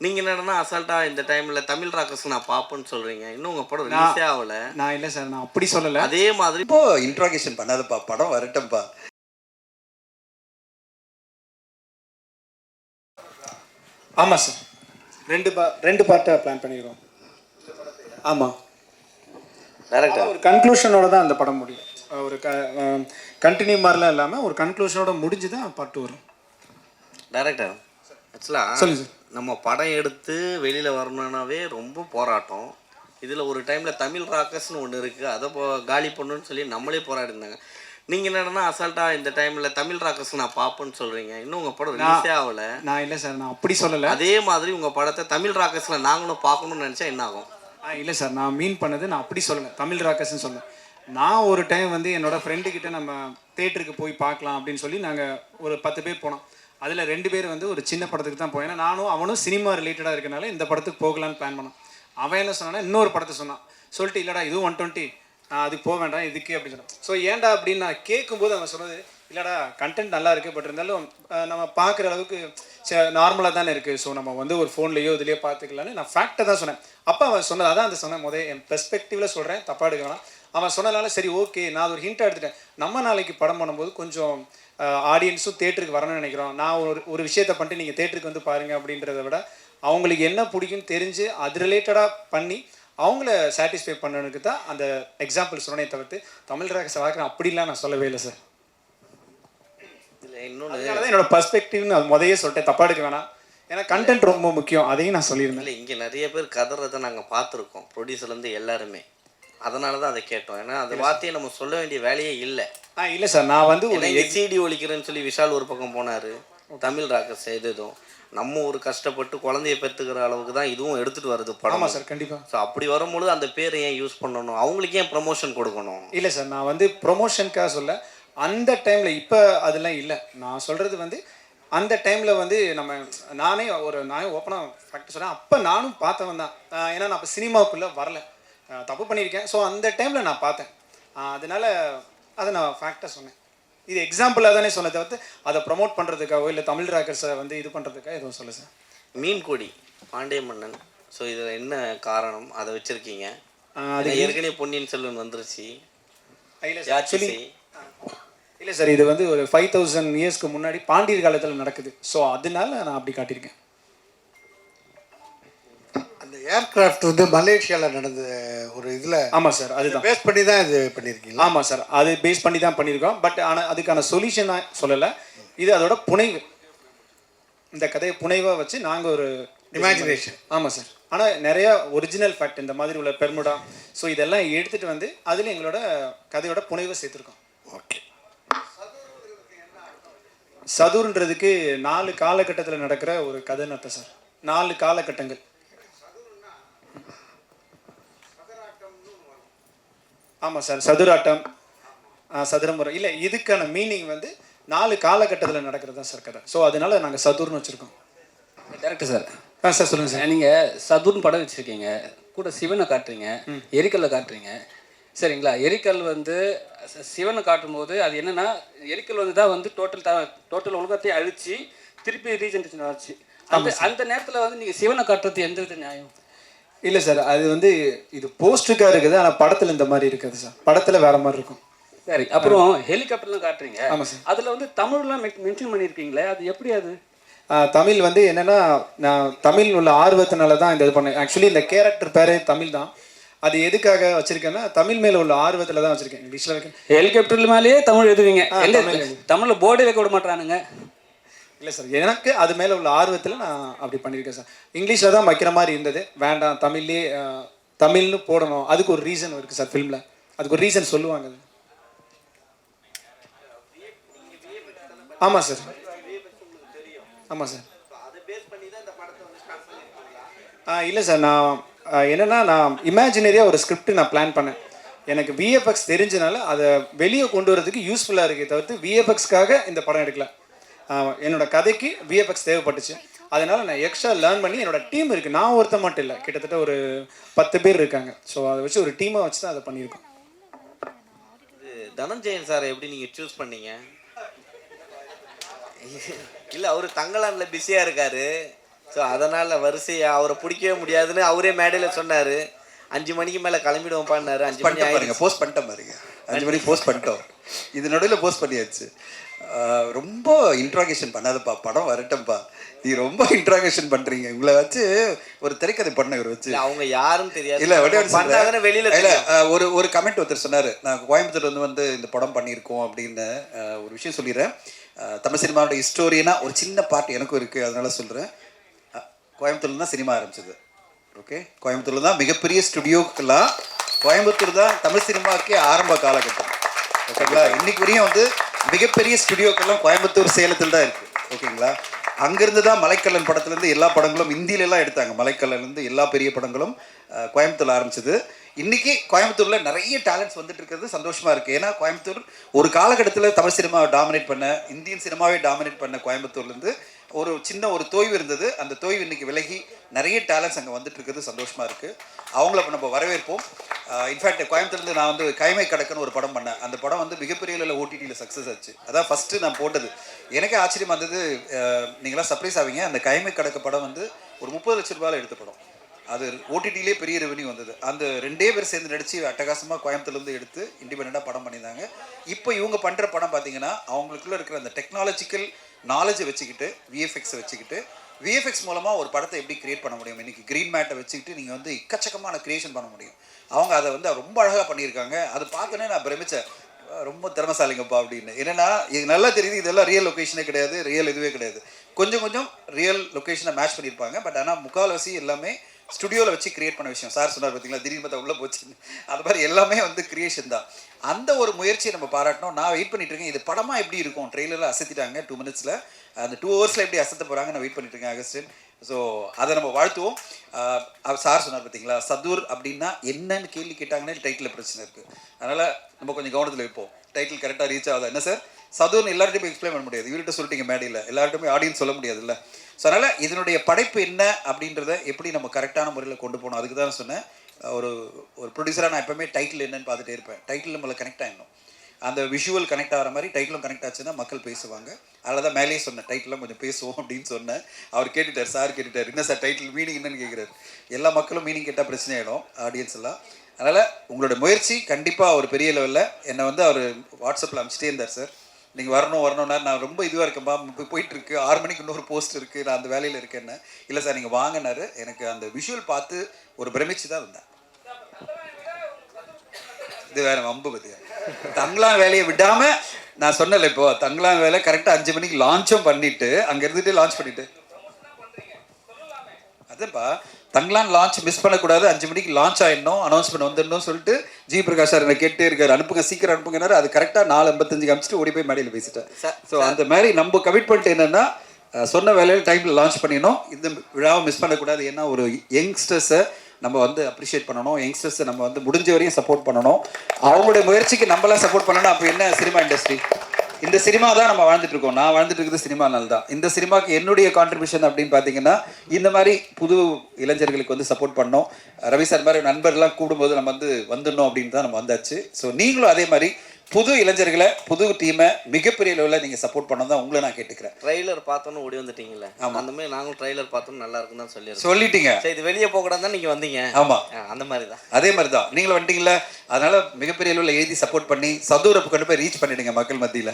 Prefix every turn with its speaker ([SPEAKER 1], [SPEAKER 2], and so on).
[SPEAKER 1] நீங்க என்னன்னா அசால்ட்டா இந்த டைம்ல தமிழ் ராக்கர்ஸ் நான் பாப்பேன்னு சொல்றீங்க. இன்னும் உங்க படம்
[SPEAKER 2] நான்-
[SPEAKER 1] ரிலீஸே ஆகல.
[SPEAKER 2] நான் இல்லை சார் நான் அப்படி சொல்லலை.
[SPEAKER 1] அதே மாதிரி
[SPEAKER 3] இப்போ இன்ட்ராகேஷன் பண்ணாதப்பா படம் வரட்டும்ப்பா
[SPEAKER 2] ஆமாம் சார் ரெண்டு பா ரெண்டு பார்ட்டாக பிளான் பண்ணிக்கிறோம் ஆமாம்
[SPEAKER 1] டேரக்டர்
[SPEAKER 2] ஒரு கன்க்ளூஷனோட தான் அந்த படம் முடியும். ஒரு க கண்டினியூ மாதிரிலாம் இல்லாமல் ஒரு கன்க்ளூஷனோட முடிஞ்சு தான் பாட்டு வரும்.
[SPEAKER 1] டேரக்டர் ஆக்சுவலா
[SPEAKER 2] சொல்லுங்க சார்
[SPEAKER 1] நம்ம படம் எடுத்து வெளியில வரணும்னாவே ரொம்ப போராட்டம். இதுல ஒரு டைம்ல தமிழ் ராக்கர்ஸ்னு ஒன்று இருக்கு. அதை போ காலி பண்ணணும்னு சொல்லி நம்மளே போராடி இருந்தாங்க நீங்க என்னன்னா அசால்ட்டா இந்த டைம்ல தமிழ் ராக்கர்ஸ் நான் பாப்பேன்னு சொல்றீங்க. இன்னும் உங்க படம் ரிலீஸே ஆகல.
[SPEAKER 2] நான் இல்லை சார் நான் அப்படி சொல்லலை.
[SPEAKER 1] அதே மாதிரி உங்க படத்தை தமிழ் ராக்கர்ஸ்ல நாங்களும் பார்க்கணும்னு நினைச்சா என்ன ஆகும்?
[SPEAKER 2] இல்லை சார் நான் மீன் பண்ணது நான் அப்படி சொல்லலை. தமிழ் ராக்கர்ஸ்னு சொன்னேன் நான் ஒரு டைம் வந்து என்னோட ஃப்ரெண்டு கிட்ட நம்ம தேட்டருக்கு போய் பார்க்கலாம் அப்படின்னு சொல்லி நாங்கள் ஒரு பத்து பேர் போனோம். அதில் ரெண்டு பேர் வந்து ஒரு சின்ன படத்துக்கு தான் போய் நானும் அவனும் சினிமா ரிலேட்டடாக இருக்கனால இந்த படத்துக்கு போகலான்னு பிளான் பண்ணோம். அவன் என்ன சொன்னான்னா இன்னொரு படத்தை சொன்னான். சொல்லிட்டு இல்லைடா இதுவும் ஒன் டுவெண்ட்டி அதுக்கு போக வேண்டாம் இதுக்கு அப்படின்னு சொன்னான். ஸோ ஏன்டா அப்படின்னு நான் கேட்கும்போது அவன் சொன்னது இல்லைடா கண்டென்ட் நல்லா இருக்குது பட் இருந்தாலும் நம்ம பார்க்குற அளவுக்கு நார்மலாக தானே இருக்குது ஸோ நம்ம வந்து ஒரு ஃபோன்லேயோ இதுலேயோ பார்த்துக்கலான்னு நான் ஃபேக்டை தான் சொன்னேன். அப்போ அவன் சொன்னது அதான் அந்த சொன்னேன் முதல் என் பெர்ஸ்பெக்டிவில் சொல்கிறேன் தப்பாக எடுக்கலாம் அவன் சொன்னதால சரி ஓகே நான் ஒரு ஹிண்ட் எடுத்துட்டேன். நம்ம நாளைக்கு படம் பண்ணும்போது கொஞ்சம் ஆடியன்ஸும் தேட்டருக்கு வரணும்னு நினைக்கிறோம். நான் ஒரு ஒரு விஷயத்தை பண்ணிட்டு நீங்கள் தேட்டருக்கு வந்து பாருங்க அப்படின்றத விட அவங்களுக்கு என்ன பிடிக்கும்னு தெரிஞ்சு அது ரிலேட்டடாக பண்ணி அவங்கள சாட்டிஸ்ஃபை பண்ணனுக்கு தான் அந்த எக்ஸாம்பிள் சொன்னே தவிர்த்து தமிழ் ராக சவாக்கிறேன் அப்படிலாம் நான் சொல்லவே இல்லை சார்
[SPEAKER 1] இன்னொன்று
[SPEAKER 2] என்னோட பர்ஸ்பெக்டிவ்னு அது முதையே சொல்லிட்டேன். தப்பா எடுக்க வேணாம். ஏன்னா கண்டென்ட் ரொம்ப முக்கியம். அதையும் நான் சொல்லியிருந்தேன்.
[SPEAKER 1] இங்கே நிறைய பேர் கதறதை நாங்கள் பார்த்துருக்கோம் ப்ரொடியூசர்லேருந்து எல்லாருமே. அதனால தான் அதை கேட்டோம். ஏன்னா அந்த வார்த்தையை நம்ம சொல்ல வேண்டிய வேலையே இல்லை.
[SPEAKER 2] ஆ இல்லை சார். நான் வந்து ஒரு
[SPEAKER 1] சிடி ஒழிக்கிறேன்னு சொல்லி விஷால் ஒரு பக்கம் போனார். தமிழ் ராக்கர் செய்ததும். நம்ம ஒரு கஷ்டப்பட்டு குழந்தைய பெற்றுக்கிற அளவுக்கு தான் இதுவும் எடுத்துகிட்டு வருது படம்.
[SPEAKER 2] சார் கண்டிப்பாக
[SPEAKER 1] ஸோ அப்படி வரும்பொழுது அந்த பேரை ஏன் யூஸ் பண்ணணும்? அவங்களுக்கு ஏன் ப்ரமோஷன் கொடுக்கணும்?
[SPEAKER 2] இல்லை சார் நான் வந்து ப்ரொமோஷனுக்காக சொல்ல அந்த டைமில் இப்போ அதெல்லாம் இல்லை. நான் சொல்கிறது வந்து அந்த டைமில் வந்து நம்ம நானே ஒரு நான் ஓப்பனாக ஃபேக்ட் சொல்கிறேன் அப்போ நானும் பார்த்தவன் தான். ஏன்னா நான் அப்போ சினிமாவுக்குள்ளே வரல. தப்பு பண்ணியிருக்கேன். ஸோ அந்த டைமில் நான் பார்த்தேன். அதனால அதை நான் ஃபேக்டாக சொன்னேன். இது எக்ஸாம்பிளாக தானே சொன்னதை தவிர்த்து அதை ப்ரமோட் பண்ணுறதுக்காகவோ இல்லை தமிழ் ராக்கர்ஸை வந்து இது பண்ணுறதுக்காக எதுவும் சொல்ல சார்
[SPEAKER 1] மீன் கொடி பாண்டிய மன்னன். ஸோ இதில் என்ன காரணம்? அதை வச்சுருக்கீங்க.
[SPEAKER 2] அது
[SPEAKER 1] ஏற்கனவே பொன்னியின் செல்வன் வந்துருச்சு.
[SPEAKER 2] இல்லை சார் ஆக்சுவலி இல்லை சார் இது வந்து ஒரு ஃபைவ் தௌசண்ட் இயர்ஸ்க்கு முன்னாடி பாண்டியர் காலத்தில் நடக்குது. ஸோ அதனால நான் அப்படி காட்டியிருக்கேன்.
[SPEAKER 4] ஏர்கிராஃப்ட் வந்து மலேசியாவில் நடந்த ஒரு இதில்
[SPEAKER 2] ஆமாம் சார் அதுதான்.
[SPEAKER 4] பேஸ் பண்ணி தான் இது பண்ணியிருக்கீங்களா
[SPEAKER 2] ஆமாம் சார் அது பேஸ் பண்ணி தான் பண்ணியிருக்கோம் பட் ஆனால் அதுக்கான சொல்யூஷன் சொல்லலை. இது அதோட புனைவு இந்த கதையை புனைவாக வச்சு நாங்கள் ஒரு
[SPEAKER 4] Imagination.
[SPEAKER 2] ஆமாம் சார். ஆனால் நிறைய ஒரிஜினல் ஃபேக்ட் இந்த மாதிரி உள்ள பெர்முடா ஸோ இதெல்லாம் எடுத்துகிட்டு வந்து அதில் எங்களோட கதையோட புனைவை சேர்த்துருக்கோம்.
[SPEAKER 4] ஓகே
[SPEAKER 2] சதுர்ன்றதுக்கு நாலு காலகட்டத்தில் நடக்கிற ஒரு கதை நத்தை சார். நாலு காலகட்டங்கள். ஆமாம் சார் சதுராட்டம். ஆ, சதுரமுறை. இல்லை இதுக்கான மீனிங் வந்து நாலு காலகட்டத்தில் நடக்கிறது தான் சார் கதை. ஸோ அதனால நாங்கள் சதுர்னு வச்சுருக்கோம்.
[SPEAKER 5] Director sir.
[SPEAKER 2] ஆ சார் சொல்லுங்கள் சார்.
[SPEAKER 5] நீங்க சதுர்னு படம் வச்சிருக்கீங்க. கூட சிவனை காட்டுறீங்க. எரிக்கல்லை காட்டுறீங்க. சரிங்களா? எரிக்கல் வந்து சிவனை காட்டும் போது அது என்னன்னா எரிக்கல் வந்து தான் வந்து டோட்டல் த டோட்டல் உலகத்தையும் அழிச்சு திருப்பி ரீஜென்ரேஷன் ஆச்சு. அந்த அந்த நேரத்துல வந்து நீங்க சிவனை காட்டுறது எந்த வித நியாயம்?
[SPEAKER 2] இல்லை சார் அது வந்து இது போஸ்ட்டுக்காக இருக்குது ஆனால் படத்தில் இந்த மாதிரி இருக்காது சார். படத்தில் வேற மாதிரி இருக்கும்.
[SPEAKER 5] சரி அப்புறம் ஹெலிகாப்டர்லாம் காட்டுறீங்க.
[SPEAKER 2] ஆமாம் சார்.
[SPEAKER 5] அதுல வந்து தமிழ்லாம் மென்ஷன் பண்ணியிருக்கீங்களே அது எப்படி அது?
[SPEAKER 2] தமிழ் வந்து என்னன்னா நான் தமிழ் உள்ள ஆர்வத்தினால தான் இந்த இது பண்ணேன். ஆக்சுவலி இந்த கேரக்டர் பேரே தமிழ் தான். அது எதுக்காக வச்சிருக்கேன்னா தமிழ் மேல உள்ள ஆர்வத்தில் தான் வச்சிருக்கேன். இங்கிலீஷில் வைக்க
[SPEAKER 5] ஹெலிகாப்டர் மேலேயே தமிழ் எழுதுவீங்க. தமிழ்ல போர்டே வைக்க விட மாட்டானுங்க
[SPEAKER 2] இல்லை சார் எனக்கு அது மேலே உள்ள ஆர்வத்தில் நான் அப்படி பண்ணியிருக்கேன் சார் இங்கிலீஷில் தான் வைக்கிற மாதிரி இருந்தது. வேண்டாம் தமிழ்லேயே தமிழ்னு போடணும். அதுக்கு ஒரு ரீசன் இருக்குது சார் ஃபிலிமில் அதுக்கு ஒரு ரீசன் சொல்லுவாங்க ஆமாம் சார் ஆமாம் சார் ஆ இல்லை சார் நான் என்னென்னா என்னன்னா நான் இமேஜினரியாக ஒரு ஸ்கிரிப்ட் நான் பிளான் பண்ணேன். எனக்கு விஎஃப்எக்ஸ் தெரிஞ்சனால அதை வெளியே கொண்டு வரதுக்கு யூஸ்ஃபுல்லாக இருக்கே தவிர்த்து விஎஃப்எக்ஸ்க்காக இந்த படம் எடுக்கல. என்னோட கதைக்கு விஎஃப்எக்ஸ் தேவைப்பட்டுச்சு. அதனால் நான் எக்ஸ்ட்ரா லேர்ன் பண்ணி என்னோட டீம் இருக்குது நான் ஒருத்த மட்டும் இல்லை. கிட்டத்தட்ட ஒரு பத்து பேர் இருக்காங்க. ஸோ அதை வச்சு ஒரு டீமாக வச்சு தான் அதை பண்ணியிருக்கோம்.
[SPEAKER 1] இது தனஞ்சயன் சாரை எப்படி நீங்கள் சூஸ் பண்ணீங்க? இல்லை அவர் தங்கலான்ல பிஸியாக இருக்காரு. ஸோ அதனால் வரிசையாக அவரை பிடிக்கவே முடியாதுன்னு அவரே மேடையில் சொன்னார். அஞ்சு மணிக்கு மேலே கிளம்பிடுவோம்ப்பான்னாரு. அஞ்சு மணி
[SPEAKER 3] பாருங்க போஸ்ட் பண்ணிட்டேன் பாருங்க. அஞ்சு மணிக்கு போஸ்ட் பண்ணிட்டோம். இது நடுவில் போஸ்ட் பண்ணியாச்சு. ரொம்ப இன்ட்ராகேஷன் பண்ணாதப்பா படம் வரட்டும்ப்பா நீ ரொம்ப இன்ட்ராகேஷன் பண்றீங்க. உங்களை வச்சு ஒரு திரைக்கதை பண்ண இவர் வச்சு.
[SPEAKER 1] அவங்க யாரும் தெரியாது.
[SPEAKER 3] இல்ல
[SPEAKER 1] வெளியில
[SPEAKER 3] இல்ல ஒரு ஒரு கமெண்ட் ஒருத்தர் சொன்னாரு. நான் கோயம்புத்தூர்ல இருந்து வந்து இந்த படம் பண்ணியிருக்கோம் அப்படின்னு ஒரு விஷயம் சொல்லிடுறேன். தமிழ் சினிமாவோட ஹிஸ்டோரியனா ஒரு சின்ன பார்ட் எனக்கும் இருக்கு. அதனால சொல்றேன். கோயம்புத்தூர்ல தான் சினிமா ஆரம்பிச்சது. ஓகே கோயம்புத்தூர்ல தான் மிகப்பெரிய ஸ்டுடியோக்கெல்லாம் கோயம்புத்தூர் தான் தமிழ் சினிமாவுக்கே ஆரம்ப காலகட்டம். ஓகேங்களா இன்னைக்கு வரையும் வந்து மிகப்பெரிய ஸ்டுடியோக்கெல்லாம் கோயம்புத்தூர் சேலத்தில் தான் இருக்கு. ஓகேங்களா அங்கிருந்து தான் மலைக்கல்லன் படத்துலேருந்து எல்லா படங்களும் இந்தியிலலாம் எடுத்தாங்க. மலைக்கல்லன்லேருந்து எல்லா பெரிய படங்களும் கோயம்புத்தூர் ஆரம்பிச்சது. இன்றைக்கி கோயம்புத்தூரில் நிறைய டேலண்ட்ஸ் வந்துட்டு இருக்கிறது சந்தோஷமாக இருக்குது ஏன்னா கோயம்புத்தூர் ஒரு காலகட்டத்தில் தமிழ் சினிமாவை டாமினேட் பண்ண இந்தியன் சினிமாவே டாமினேட் பண்ண கோயம்புத்தூர்லேருந்து ஒரு சின்ன ஒரு தோய்வு இருந்தது. அந்த தோய்வு இன்னைக்கு விலகி நிறைய டேலண்ட்ஸ் அங்கே வந்துட்டு இருக்குது சந்தோஷமா இருக்கு. அவங்கள இப்ப நம்ம வரவேற்போம். இன்ஃபேக்ட் கோயம்புத்தூர்லேருந்து நான் வந்து கைமை கடக்குன்னு ஒரு படம் பண்ணேன். அந்த படம் வந்து மிகப்பெரிய அளவில் ஓடிடியில் சக்ஸஸ் ஆச்சு. அதான் ஃபஸ்ட்டு நான் போட்டது. எனக்கே ஆச்சரியமா இருந்தது. நீங்களாம் சர்ப்ரைஸ் ஆவீங்க. அந்த கைமை கடக்க படம் வந்து ஒரு முப்பது லட்ச ரூபாயில் எடுத்த படம். அது ஓடிடிலே பெரிய ரெவன்யூ வந்தது. அந்த ரெண்டே பேர் சேர்ந்து நடித்து அட்டகாசமாக கோயம்புத்தூர்லேருந்து எடுத்து இண்டிபெண்ட்டாக படம் பண்ணியிருந்தாங்க. இப்போ இவங்க பண்ணுற படம் பார்த்தீங்கன்னா அவங்களுக்குள்ள இருக்கிற அந்த டெக்னாலஜிக்கல் நாலேஜை வச்சுக்கிட்டு விஎஃப்எக்ஸை வச்சுக்கிட்டு விஎஃப்எக்ஸ் மூலமாக ஒரு படத்தை எப்படி கிரியேட் பண்ண முடியும்? இன்றைக்கி க்ரீன் மேட்டை வச்சுக்கிட்டு நீங்கள் வந்து எக்கச்சக்கமான கிரியேஷன் பண்ண முடியும். அவங்க அதை வந்து ரொம்ப அழகாக பண்ணியிருக்காங்க. அது பார்த்தோன்னே நான் பிரமிச்சேன். ரொம்ப திறமசாலிங்கப்பா அப்படின்னு. என்னன்னா இது நல்லா தெரியுது. இதெல்லாம் ரியல் லொக்கேஷனே கிடையாது. ரியல் இதுவே கிடையாது. கொஞ்சம் கொஞ்சம் ரியல் லொக்கேஷனை மேட்ச் பண்ணியிருப்பாங்க. பட் ஆனால் முக்கால்வாசி எல்லாமே ஸ்டுடியோவில் வச்சு கிரியேட் பண்ண விஷயம். சார் சொன்னார் பார்த்தீங்களா திடீர்னு பார்த்தா உள்ளே போச்சு அது மாதிரி எல்லாமே வந்து கிரியேஷன் தான். அந்த ஒரு முயற்சியை நம்ம பாராட்டணும். நான் வெயிட் பண்ணிட்டு இருக்கேன். இது படமாக எப்படி இருக்கும்? ட்ரெய்லரில் அசத்திட்டாங்க டூ மினிட்ஸில் அந்த டூ ஹவர்ஸில் எப்படி அசத்த போகிறாங்க நான் வெயிட் பண்ணிட்டு இருக்கேன் அகஸ்டின். ஸோ அதை நம்ம வாழ்த்துவோம். சார் சொன்னார் பார்த்தீங்களா சதுர் அப்படின்னா என்னன்னு கேள்வி கேட்டாங்கன்னா டைட்டில் பிரச்சனை இருக்குது அதனால் நம்ம கொஞ்சம் கவனத்தில் வைப்போம் டைட்டில் கரெக்டாக ரீச் ஆகுதா? என்ன சார்? சதுர்னு எல்லார்ட்டையும் எக்ஸ்பிளைன் பண்ண முடியாது. இவர்கிட்ட சொல்லிட்டீங்க மேடையில். எல்லார்ட்டையுமே ஆடியன்ஸ் சொல்ல முடியாதுல்ல. ஸோ அதனால் இதனுடைய படைப்பு என்ன அப்படின்றத எப்படி நம்ம கரெக்டான முறையில் கொண்டு போகணும்? அதுக்கு தான் சொன்னேன். ஒரு ஒரு ப்ரொடியூசராக நான் எப்பவுமே டைட்டில் என்னன்னு பார்த்துட்டே இருப்பேன். டைட்டில் நம்மளை கனெக்ட் ஆகிடணும் அந்த விஷுவல் கனெக்ட் ஆகிற மாதிரி டைட்டிலும் கனெக்ட் ஆச்சுன்னா மக்கள் பேசுவாங்க. அதில் தான் மேலேயே சொன்னேன் டைட்டிலாம் கொஞ்சம் பேசுவோம் அப்படின்னு சொன்னேன். அவர் கேட்டுட்டார் சார் கேட்டுட்டார். என்ன சார் டைட்டில் மீனிங் என்னன்னு கேட்குறாரு எல்லா மக்களும் மீனிங் கேட்டால் பிரச்சனை ஆகிடும் ஆடியன்ஸ் எல்லாம். அதனால் உங்களோட முயற்சி கண்டிப்பாக ஒரு பெரிய லெவலில் என்னை வந்து அவர் வாட்ஸ்அப்பில் அனுப்பிச்சிட்டே இருந்தார் சார். நீங்கள் வரணும் வரணும்னா நான் ரொம்ப இதுவாக இருக்கேன்பா இப்போ போயிட்டுருக்கு. ஆறு மணிக்கு இன்னொரு போஸ்ட் இருக்குது நான் அந்த வேலையில் இருக்கேன்னு. இல்லை சார் நீங்கள் வாங்கினாரு. எனக்கு அந்த விஷுவல் பார்த்து ஒரு பிரமிச்சு தான் வந்தேன். இது வேற வம்பு பத்தியா தங்களாம் வேலையை விடாம நான் சொன்னல இப்போ தங்களாம் வேலை கரெக்டாக அஞ்சு மணிக்கு லான்ச்சும் பண்ணிட்டு அங்க இருந்துட்டு லான்ச் பண்ணிட்டு. அதுப்பா தங்களான் லான்ச் மிஸ் பண்ணக்கூடாது. அஞ்சு மணிக்கு லான்ச் ஆயிடணும் அனௌன்ஸ்மெண்ட் வந்துடணும் சொல்லிட்டு ஜி பிரகாஷ் சார் என்ன கேட்டே இருக்காரு. அனுப்புங்க சீக்கிரம் அனுப்புங்கனாரு அது கரெக்டாக நாலு ஐம்பத்தஞ்சு காமிச்சிட்டு ஓடி போய் மேடையில் பேசிட்டேன். ஸோ அந்த மாதிரி நம்ம கமிட்மெண்ட் என்னன்னா சொன்ன வேலையில் டைமில் லான்ச் பண்ணிடணும். இந்த விழாவை மிஸ் பண்ணக்கூடாது. ஏன்னா ஒரு யங்ஸ்டர்ஸை நம்ம வந்து அப்ரிஷியேட் பண்ணணும். யங்ஸ்டர்ஸை நம்ம வந்து முடிஞ்ச வரையும் சப்போர்ட் பண்ணணும். அவங்களுடைய முயற்சிக்கு நம்மளாம் சப்போர்ட் பண்ணணும் அப்போ என்ன சினிமா இண்டஸ்ட்ரி இந்த சினிமா தான் நம்ம வாழ்ந்துட்டு இருக்கோம். நான் வாழ்ந்துட்டு இருக்கிறது சினிமானால தான் இந்த சினிமாக்கு என்னுடைய கான்ட்ரிபியூஷன் அப்படின்னு பார்த்தீங்கன்னா இந்த மாதிரி புது இளைஞர்களுக்கு வந்து சப்போர்ட் பண்ணோம். ரவி சார் மாதிரி நண்பர்லாம் கூடும்போது நம்ம வந்து வந்துடணும் அப்படின்னு தான் நம்ம வந்தாச்சு. ஸோ நீங்களும் அதே மாதிரி புது இளைஞர்களை புது டீமை மிகப்பெரிய லெவலில் நீங்கள் சப்போர்ட் பண்ண தான் உங்களை நான் கேட்டுக்கிறேன்.
[SPEAKER 1] ட்ரைலர் பார்த்தோன்னு ஓடி வந்துட்டீங்களே அந்த மாதிரி நாங்களும் ட்ரைலர் பார்த்தோம் நல்லா இருக்குன்னு தான் சொல்லியிருக்கோம்.
[SPEAKER 3] சொல்லிட்டீங்க.
[SPEAKER 1] சரி இது வெளியே போகக்கூடாது தான் நீங்கள் வந்தீங்க.
[SPEAKER 3] ஆமாம்
[SPEAKER 1] அந்த மாதிரி தான்.
[SPEAKER 3] அதே மாதிரி தான். நீங்களும் வந்துட்டீங்களா அதனால மிகப்பெரிய அளவில் எழுதி சப்போர்ட் பண்ணி சதுரப்பு கொண்டு போய் ரீச் பண்ணிடுங்க மக்கள் மத்தியில்.